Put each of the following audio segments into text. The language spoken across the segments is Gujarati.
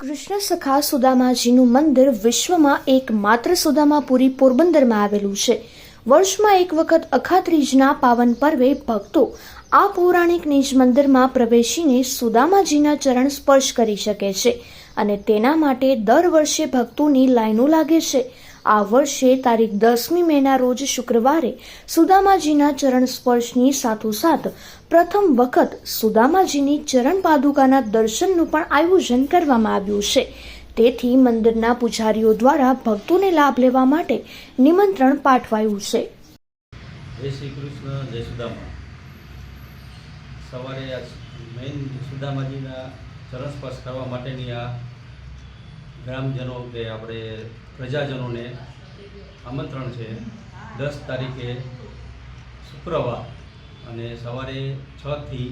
કૃષ્ણ સખા સુદામાજીનું મંદિર વિશ્વમાં એકમાત્ર સુદામાપુરી પોરબંદરમાં આવેલું છે. વર્ષમાં એક વખત અખાત્રીજના પાવન પર્વે ભક્તો આ પૌરાણિક નિજ મંદિરમાં પ્રવેશીને સુદામાજીના ચરણ સ્પર્શ કરી શકે છે અને તેના માટે દર વર્ષે ભક્તોની લાઈનો લાગે છે. આ વર્ષે તારીખ દસમી મેના રોજ શુક્રવારે સુદામાજીના ચરણ સ્પર્શની સાથોસાથ પ્રથમ વખત સુદામાજીની ચરણ પાદુકાના દર્શનનું પણ આયોજન કરવામાં આવ્યું છે. તેથી મંદિરના પૂજારીઓ દ્વારા ભક્તોને લાભ લેવા માટે નિમંત્રણ પાઠવાયું છે. જય શ્રી કૃષ્ણ, જય સુદામા. સવારે મેઇન સુદામાજીના ચરણ સ્પર્શ કરવા માટેની આ ગ્રામજનો કે આપણે પ્રજાજનોને આમંત્રણ છે. દસ તારીખે શુક્રવાર અને સવારે છથી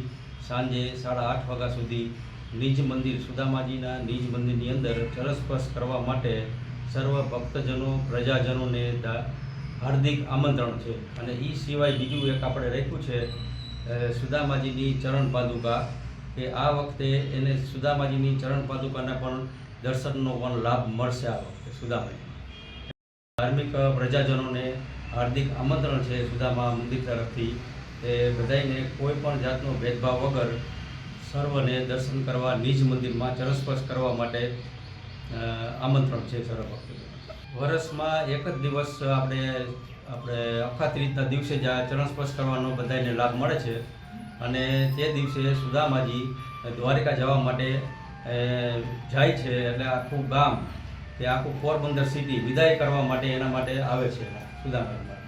સાંજે સાડા આઠ વાગ્યા સુધી નિજ મંદિર સુદામાજીના નિજ મંદિરની અંદર ચરસ્પર્શ કરવા માટે સર્વ ભક્તજનો, પ્રજાજનોને હાર્દિક આમંત્રણ છે. અને એ સિવાય બીજું એક આપણે રાખ્યું છે સુદામાજીની ચરણ પાદુકા, કે આ વખતે એને સુદામાજીની ચરણ પાદુકાના પણ દર્શનનો પણ લાભ મળશે આ વખતે સુદામાજી ધાર્મિક પ્રજાજનોને હાર્દિક આમંત્રણ છે સુદામા મંદિર તરફથી એ બધાયને કોઈ પણ જાતનો ભેદભાવ વગર સર્વને દર્શન કરવા, નિજ મંદિરમાં ચરસ્પર્શ કરવા માટે આમંત્રણ છે સર્વ ભક્તોને વર્ષમાં એક જ દિવસ આપણે આપણે અખાત રીતના દિવસે જ આ ચરણસ્પર્શ કરવાનો બધાને લાભ મળે છે. અને તે દિવસે સુદામાજી દ્વારિકા જવા માટે જાય છે એટલે આખું ગામ, કે આખું પોરબંદર સિટી વિદાય કરવા માટે એના માટે આવે છે સુદામાજી